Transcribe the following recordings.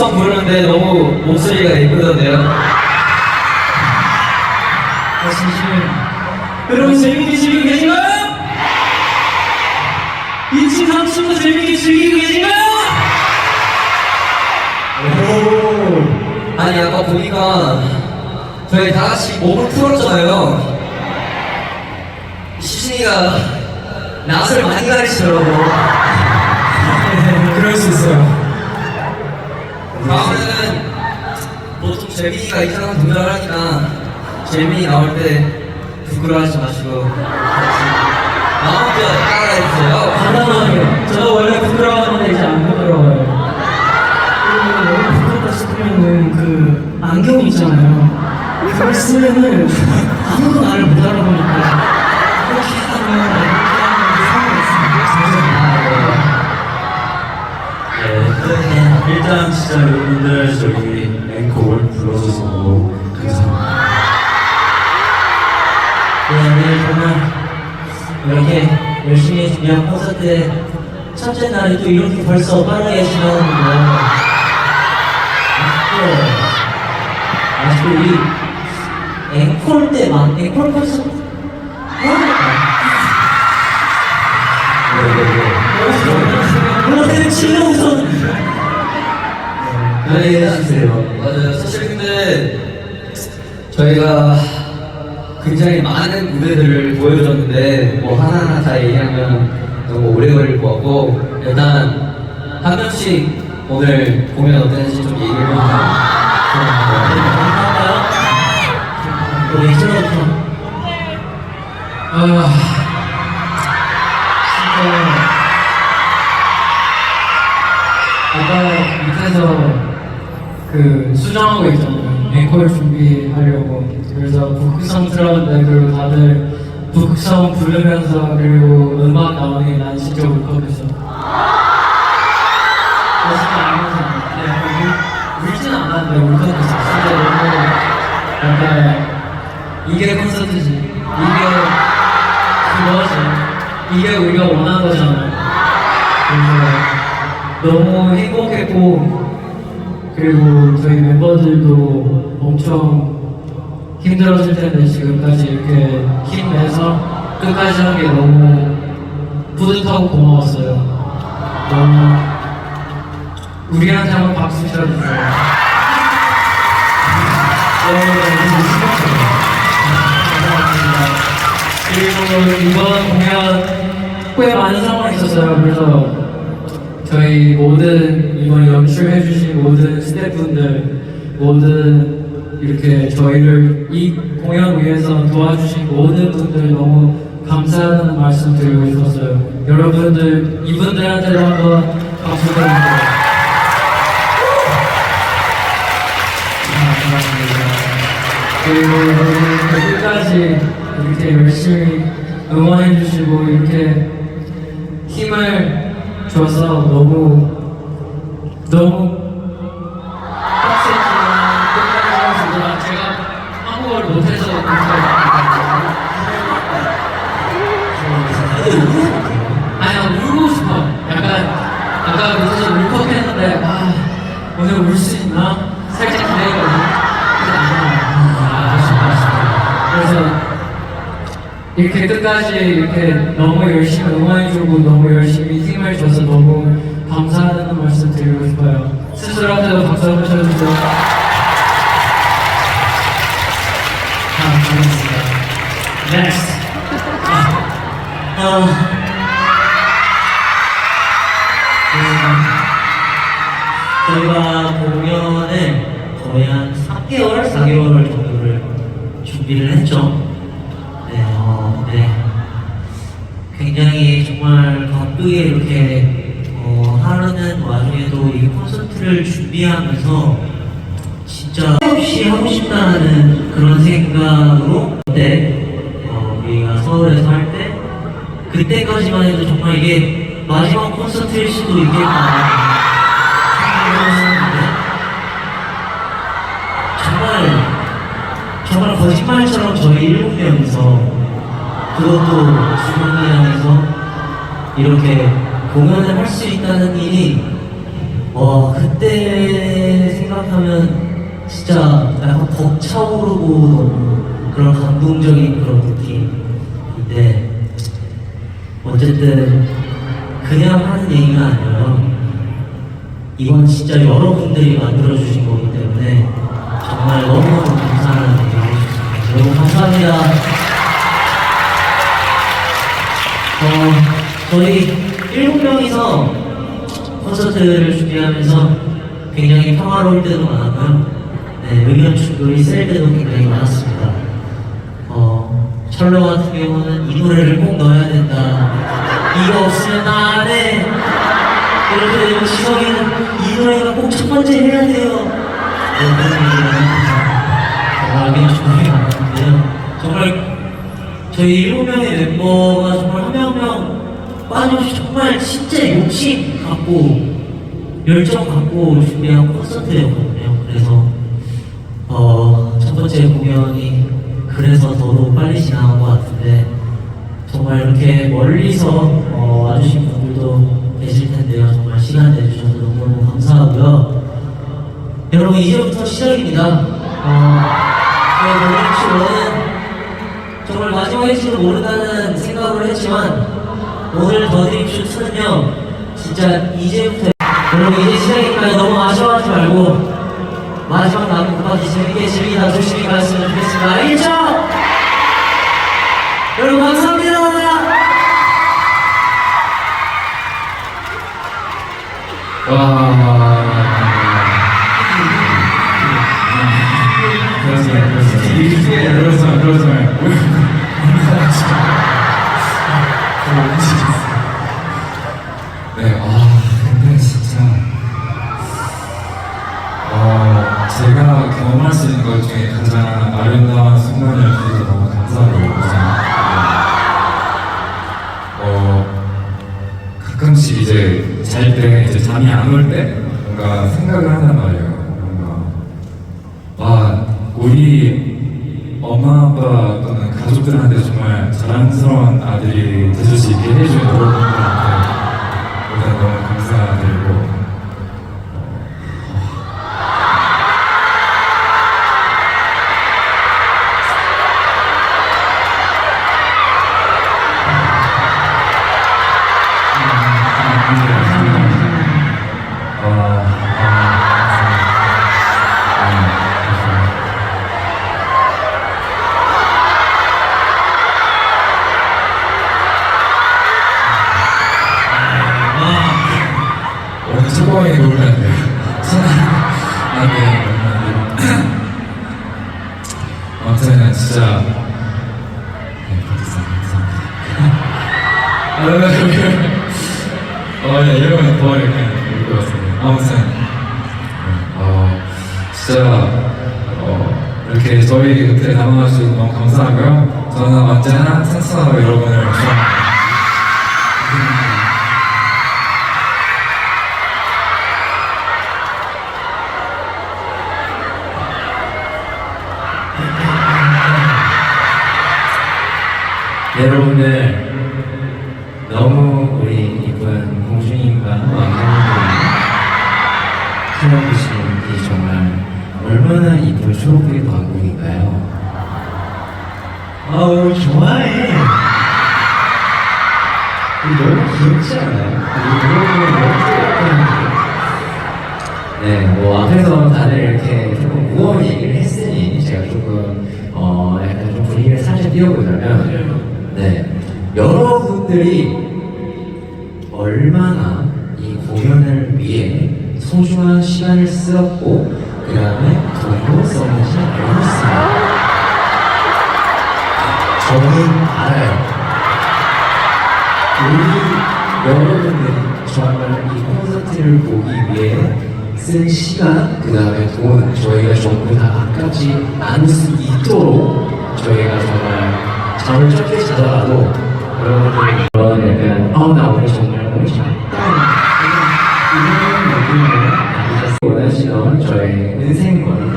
인치성 부르는데 너무 목소리가 예쁘던데요. 아, 진심. 여러분 재밌게 즐기고 계신가요? 2층 3층도 재밌게 즐기고 계신가요? 아니 아까 보니까 저희 다 같이 몸을 풀었잖아요. 시신이가 낯을 많이 가리시더라고. 재민이가 이상한 동작을 하니까 재민이 나올 때 부끄러워하지 마시고 마음껏 따라해주세요. 간단하게. 저도 원래 부끄러워하는데 이제 안 부끄러워요. 그리고 너무 부끄럽다 싶으면은 그 안경 있잖아요. 그걸 쓰면은 아무도 나를 못 알아보니까 그렇게 하면 이렇게 하는 네, 일단 진짜 여러분들 저기 앵콜 불러줘서 너무 감사합니다. 네, 정말 이렇게 열심히 준비한 콘서트 첫째 날이 또 이렇게 벌써 빠르게 지나오는데요. 아쉽고, 아쉽고 우리 앵콜 때만, 앵콜 콘서트 해야 될까요? 칠레 우선 네, 해주세요. 맞아요. 사실 저희가 굉장히 많은 무대들을 보여줬는데 뭐 하나하나 다 얘기하면 너무 오래 걸릴 것 같고 일단 한 명씩 오늘 공연 어땠는지 좀 얘기를 감사합니다. 우리 칠레부터 아, 진짜 아까 밑에서 그 수정하고 있잖아요. 앵콜 준비하려고. 그래서 북극성 틀었는데 그리고 다들 북극성 부르면서 그리고 음악 나오니 난 진짜 울컥했어. 나 진짜 알면서 네, 울, 울진 않았는데 울컥했어. 진짜 너무 약간 이게 콘서트지. 이게 그거지. 이게 우리가 원한 거잖아요. 그래서 너무 행복했고, 그리고 저희 멤버들도 엄청 힘들었을 텐데 지금까지 이렇게 힘내서 끝까지 한 게 너무 뿌듯하고 고마웠어요. 너무 우리한테 한번 박수 쳐주세요. 너무 그리고 이번 공연 꽤 많은 상황이 있었어요. 그래서 저희 모든 이번 연출해 주신 모든 스태프분들, 모든 이렇게 저희를 이 공연 위해서 도와주신 모든 분들 너무 감사하다는 말씀 드리고 싶었어요. 여러분들, 이분들한테도 한번 박수 드립니다. 감사합니다. 그리고 여러분 끝까지 이렇게 열심히 응원해 주시고 이렇게 힘을 줘서 너무 너무 끝까지 해주고 제가 한국어를 못해서 아니 나 울고 싶어. 약간 아까 밑에서 울컥했는데 아 오늘 울 수 있나? 살짝 기대거든요. 아 그래서 이렇게 끝까지 이렇게 너무 열심히 응원해주고 너무 열심히 힘을 줘서 너무 감사하다 는 말씀 드리고 싶어요. 스스로한테도 박수 한번 쳐주세요. 아, 고맙습니다. Next. 어, 네, 저희가 공연을 거의 한 3개월, 4개월 정도를 준비를 했죠. 네, 어, 네. 굉장히 정말 바쁘게 이렇게 어, 와중에도 이 콘서트를 준비하면서 진짜 없이 하고 싶다는 그런 생각으로 그때 어, 우리가 서울에서 할 때 그때까지만 해도 정말 이게 마지막 콘서트일 수도 했었는데 정말 정말 거짓말처럼 저희 일곱 명이서 그것도 주문이랑해서 이렇게 공연을 할 수 있다는 일이 어, 와 그때 생각하면 진짜 약간 벅차오르고 너무 그런 감동적인 그런 느낌인데 어쨌든 그냥 하는 얘기가 아니라 이건 진짜 여러분들이 만들어주신 거기 때문에 정말 너무너무 감사하는 얘기 하고 싶습니다. 여러분 감사합니다. 어, 저희 일곱 명이서 콘서트를 준비하면서 굉장히 평화로울 때도 많았고요. 네, 의견 충돌이 셀 때도 굉장히 많았습니다. 어, 철로 같은 경우는 이 노래를 꼭 넣어야 된다. 이거 없으면 나안 해. 이렇게 되고 지성이는 이 노래가 꼭 첫 번째 해야 돼요. 네, 그런 합니다. 정말 의견 충돌이 많았는데요. 정말 저희 일곱 명의 멤버가 정말 한 명 한 명 빠짐없이 정말 진짜 욕심 갖고 열정 갖고 준비한 콘서트였거든요. 그래서 어, 첫 번째 공연이 그래서 더더욱 빨리 지나간 것 같은데 정말 이렇게 멀리서 어, 와주신 분들도 계실 텐데요. 정말 시간 내주셔서 너무너무 감사하고요. 여러분 이제부터 시작입니다. 어, 저희 노래쇼는 정말 마지막일지도 모른다는 생각을 했지만 오늘 더드림쇼 2는요 진짜 이제부터 여러분 이제 시작이니까 너무 아쉬워하지 말고 마지막 남은 끝까지 재밌게 즐기다 조심히 가셨으면 좋겠습니다. 알겠죠? 여러분 감사합니다. 그 것 중에 가장 아름다운 순간을 주셔서 너무 감사하고 어, 가끔씩 이제 잘 때, 이제 잠이 안 올 때, 뭔가 생각을 한단 말이에요. 여러분들 너무 우리 이쁜 공주님과 왕자님들이 찾아주시는 이 정말 얼마나 이쁜 초록빛 왕국인가요? 아우 좋아해. 너무 귀엽지 않아요? 너무 네, 뭐 앞에서 다들 이렇게 조금 무거운 얘기를 했으니 제가 조금 어 약간 좀 분위기를 살짝 띄워보자면 네 여러분들이 얼마나 이 공연을 위해 소중한 시간을 쓰었고 그 다음에 돈도 썼는지 알고 있습니다. 저는 알아요. 우리 여러분들이 정말 이 콘서트를 보기 위해 쓴 시간, 그 다음에 돈, 저희가 전부 다 아깝지 않을 수 있도록 저희가 잠을 적게 자더라도 여러분들이 그런 약간 어, 나 오늘 정말 느낌을 가지셨으면 원하시던 저의 은생권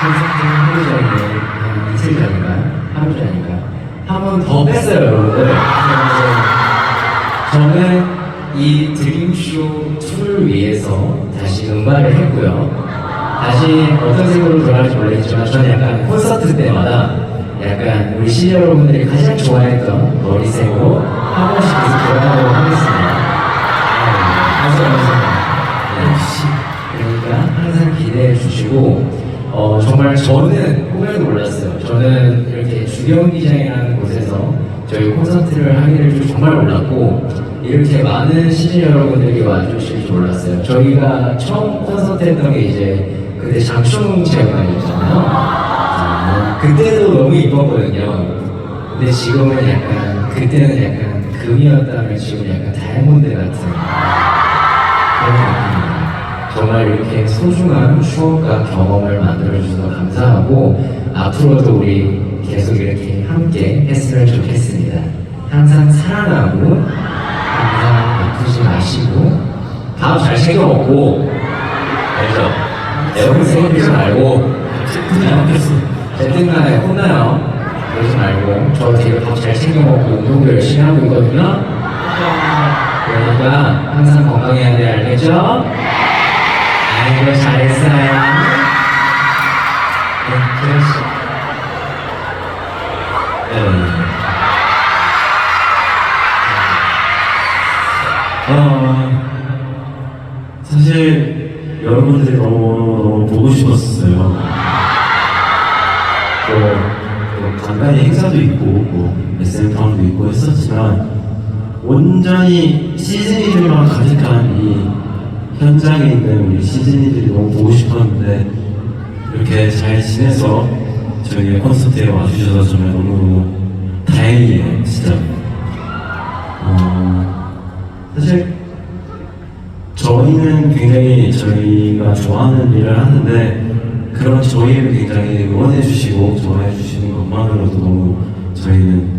콘서트 하루 전에 한 이틀 전인가요? 하루 전인가요? 한번 더 뺐어요, 여러분들. 저는 이 드림쇼 2를 위해서 다시 음반을 했고요. 다시 어떤 색으로 돌아갈지 모르겠지만 저는 약간 콘서트 때마다 약간 우리 시리 여러분들이 가장 좋아했던 머리색으로 한 번씩 계속 돌아가도록 하겠습니다. 아, 감사합니다. 역시. 그러니까 항상 기대해 주시고 어, 정말 저는 꿈에도 몰랐어요. 저는 이렇게 주경기장이라는 곳에서 저희 콘서트를 하기를 줄 정말 몰랐고 이렇게 많은 시즌 여러분들이 와주실 줄 몰랐어요. 저희가 처음 콘서트 했던 게 이제 그때 장충 체험관이었잖아요. 아, 그때도 너무 이뻤거든요. 근데 지금은 약간 그때는 약간 금이었다면 지금 약간 다이아몬드 같은 그런 느낌입니다. 정말 이렇게 소중한 추억과 경험을 만들어주셔서 감사하고 앞으로도 우리 계속 이렇게 함께 했으면 좋겠습니다. 항상 사랑하고 항상 아프지 마시고 밥 잘 챙겨 먹고 알죠? 여러분 생각하지 말고 어쨌든간에 혼나요. 그러지 말고 저 되게 밥 잘 챙겨 먹고 운동도 열심히 하고 있거든요. 그러니까 항상 건강해야 돼 알겠죠? 아이고 잘했어요. 네, 그렇지. 어, 사실 여러분들이 너무 또 간간히 행사도 있고 뭐 SM 타운도 있고 했었지만 온전히 시즈니들만 가득한 이 현장에 있는 우리 시즈니들이 너무 보고 싶었는데 이렇게 잘 지내서 저희 콘서트에 와주셔서 정말 너무 다행이에요, 진짜. 어, 사실 저희는 굉장히 저희가 좋아하는 일을 하는데 그런 저희를 굉장히 응원해 주시고 좋아해 주시는 것만으로도 너무 저희는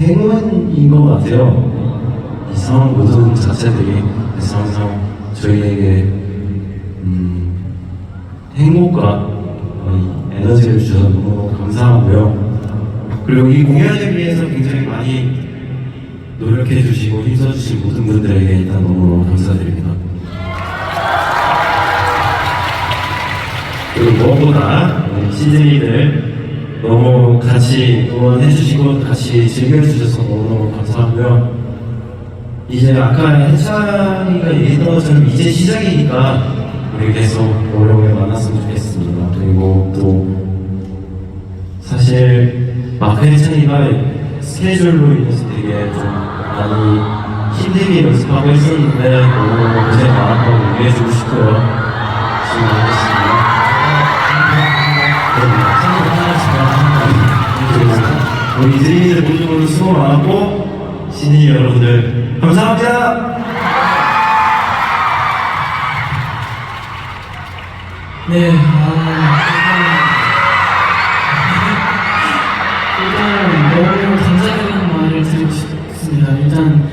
행운인 것 같아요. 이 상황 모든 자체들이 그래서 항상 저희에게 음, 행복과 에너지를 주셔서 너무 감사하고요. 그리고 이 공연을 위해서 굉장히 많이 노력해 주시고 힘써 주신 모든 분들에게 일단 너무 감사드립니다. 그리고 무엇보다 시즈니들 너무 같이 응원해 주시고 같이 즐겨 주셔서 너무너무 감사하고요. 이제 아까 해찬이가 얘기했던 것처럼 이제 시작이니까 우리 계속 오래오래 만났으면 좋겠습니다. 그리고 또 사실 마크 해찬이가 스케줄로 인해서 되게 좀 많이 힘들게 연습하고 했었는데 너무 고생 많았다고 얘기해주고 싶고요. 지금 우리 모두 모두 수고 많았고 신인 여러분들 감사합니다. 네, 아, 일단, 일단 너무 감사드리는 말을 드리고 싶습니다. 일단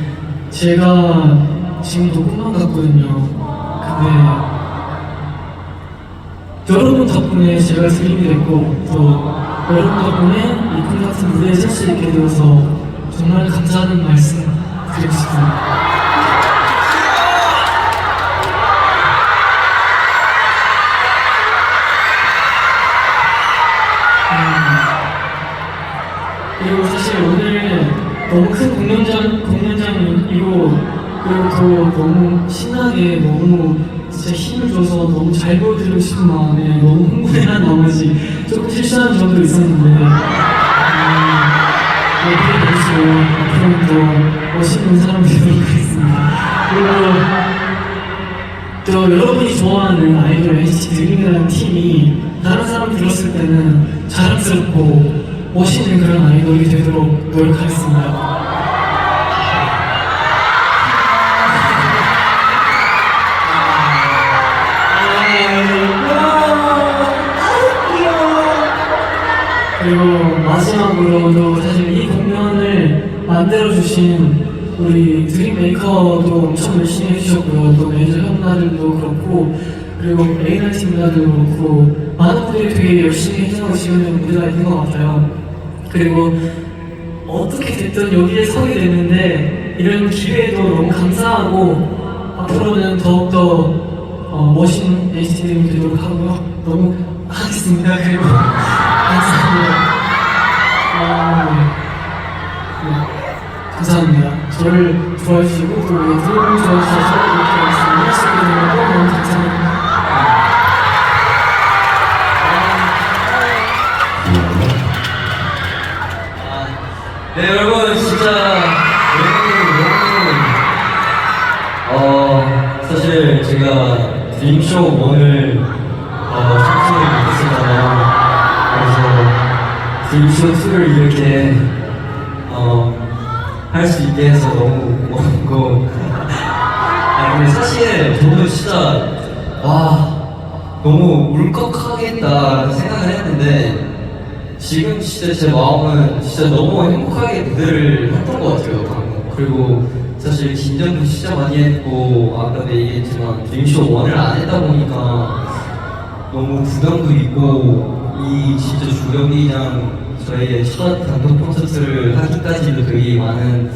제가 지금도 꿈만 같거든요. 근데 여러분 덕분에 제가 드림이 됐고 또 여러분 덕분에 이 콘서트 무대에 설 수 있게 되어서 정말 감사하는 말씀 드리고 싶습니다. 그리고 사실 오늘 너무 큰 공연장, 공연장이고 그리고 또 너무 신나게 너무 진짜 힘을 줘서 너무 잘 보여드리고 싶은 마음에 너무 흥분한 나머지 조금 실수한 점도 있었는데 음, 예쁘게 봐주시고 앞으로 더 멋있는 사람 되도록 하겠습니다. 그리고 저 여러분이 좋아하는 아이돌 NCT 드림이라는 팀이 다른 사람 들었을 때는 자랑스럽고 멋있는 그런 아이돌이 되도록 노력하겠습니다. 그리고 마지막으로도 사실 이 공연을 만들어주신 우리 드림메이커도 엄청 열심히 해주셨고요. 또 매니저 형나들도 그렇고, 그리고 A&R 팀들도 그렇고, 많은 분들이 되게 열심히 해서 지금 무대가 있는 것 같아요. 그리고 어떻게 됐든 여기에 서게 됐는데, 이런 기회에도 너무 감사하고 앞으로는 더욱더 어, 멋진 NCT들이 되도록 하고요. 너무 하겠습니다. 그리고 감사합니다. 어, 네, 감사합니다. 저를 좋아해 주시고 또 애들을 좋아해 주셔서 이렇게 말씀을 되는 거 너무 감사합니다. 네 여러분 진짜 어 사실 제가 드림쇼 1을 어 참석을 못했었잖아요 그래서 드림쇼 2를 이렇게 어 할 수 있게 해서 너무 고맙고. 아 근데 사실 저도 진짜 와 너무 울컥하겠다 생각을 했는데 지금 진짜 제 마음은 진짜 너무 행복하게 무대를 했던 것 같아요 방금. 그리고 사실 긴장도 진짜 많이 했고 아까도 얘기했지만 드림쇼 1을 안 했다 보니까 너무 부담도 있고 이 진짜 주경기장 저희의 첫 단독 콘서트를 하기까지도 되게 많은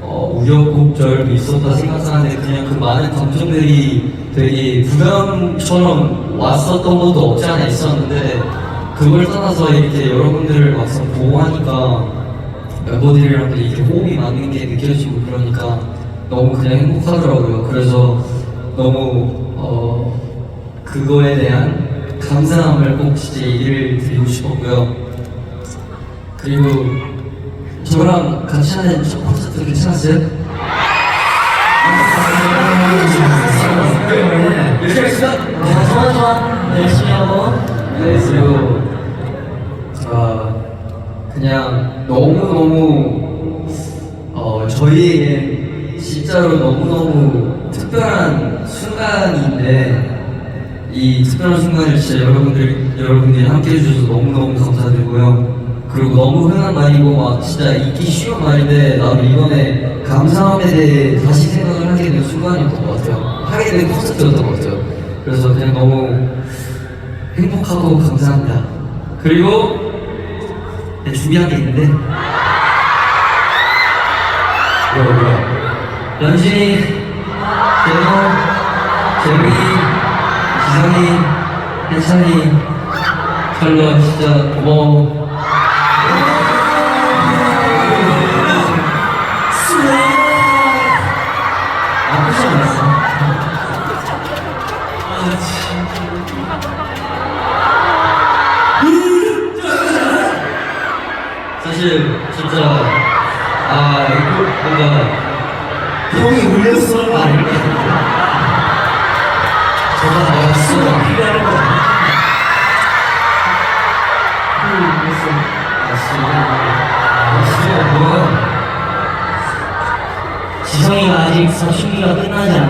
어, 우여곡절도 있었다 생각하는데 그냥 그 많은 감정들이 되게 부담처럼 왔었던 것도 없지 않아 있었는데 그걸 떠나서 이렇게 여러분들을 막상 보고 하니까 멤버들이랑도 이렇게 호흡이 맞는 게 느껴지고 그러니까 너무 그냥 행복하더라고요. 그래서 너무 어 그거에 대한 감사함을 꼭 진짜 얘기를 드리고 싶었고요. 그리고 저랑 같이 하는 첫 콘서트 괜찮았어요? 네, 열심히 했습니다. 어, 좋아 좋아 열심히 하고 네, 그리고 아 그냥 너무 너무 어 저희에게 진짜로 너무 너무 특별한 순간인데 이 특별한 순간을 진짜 여러분들 여러분들이 함께 해주셔서 너무 너무 감사드리고요. 그리고 너무 흔한 말이고 막 진짜 잊기 쉬운 말인데 나도 이번에 감사함에 대해 다시 생각을 하게 된 순간이었던 것 같아요. 하게 된 콘서트였던 것 같아요. 그래서 그냥 너무 행복하고 감사합니다. 그리고 네, 준비한 게 있는데 뭐야 뭐야 연진이, 재노, 재민이, 지성이, 해찬이, 샬롯 진짜 고마워. 사실 진짜 끝나지 어,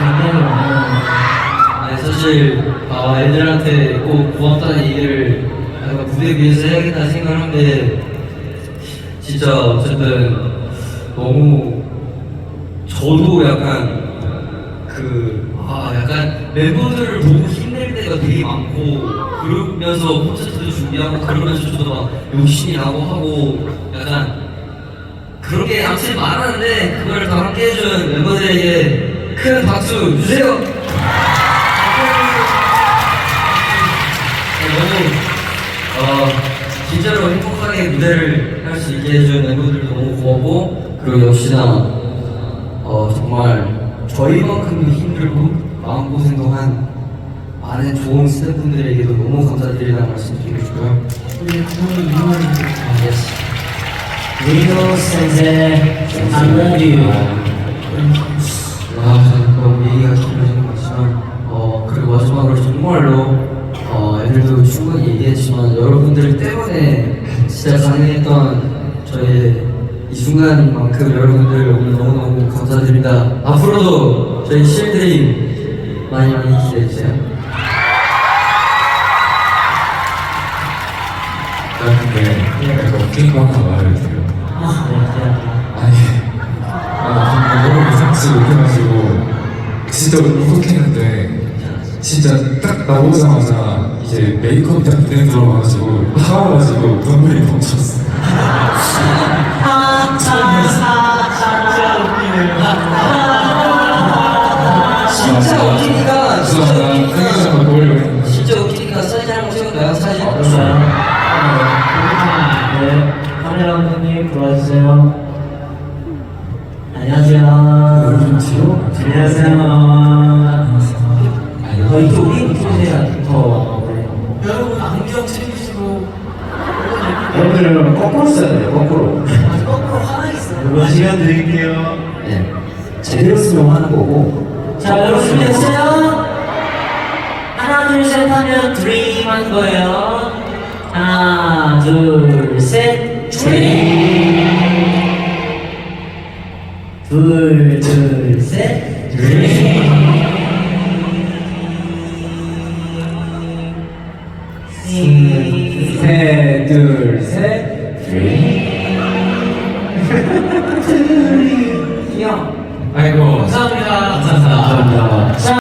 굉장히 많아요 네, 사실 아, 애들한테 꼭 고맙다는 얘기를 약간 무대 위에서 해야겠다 생각하는데 진짜 어쨌든 너무 저도 약간 그 아, 약간 멤버들을 보고 힘낼 때가 되게 많고 그러면서 콘서트도 준비하고 그러면서 저도 막 욕심이 나고 하고 약간 그런 게 아무튼 많았는데 그걸 다 함께 해준 멤버들에게 큰 박수 주세요. 네, 너무 어 진짜로 행복하게 무대를 할 수 있게 해준 멤버들도 너무 고맙고 그리고 역시나 어 정말 저희만큼도 힘들고 마음고생도 한 많은 좋은 스태프분들에게도 너무 감사드리다는 말씀 드리고 싶고요. 우리 그동안 유명한 아, 예스. 리노 센세 아, 저는 너무 얘기가 길어지는 것 같지만, 어, 그리고 마지막으로 정말로, 어, 애들도 충분히 얘기했지만, 여러분들 때문에 진짜 가능했던 저의 이 순간인 만큼 여러분들 오늘 너무너무 감사드립니다. 앞으로도 저희 실드림 많이 많이 기대해주세요. 돼요 아, 네, 네. 아니 아 방금 너무 이상치 못해가지고 진짜 울컥했는데 진짜 딱 나오자마자 이제 메이크업이 딱 눈에 들어와가지고 나와가지고 눈물이 멈췄어 아, 진짜 웃기네요. 진짜 웃기니까 진짜 웃기니까. 진짜 웃기니까 사진 한번 찍을까요? 사진? 네, 카메라 감독님 도와주세요. 안녕하세요. 안녕하세요. 어, 이쪽이 이쪽에 더. 여러분 안경 챙기시고 여러분들은 거꾸로 써야 돼요, 거꾸로. 거꾸로 화나 있어요. 이번 시간 드릴게요. 네. 제대로 쓰면 하는 거고. 자, 여러분 준비됐어요? 하나, 둘, 셋 하면 드림 하는 거예요. 하나, 둘, 셋, 드림. 둘, 둘, 셋, 드림. 셋, 둘,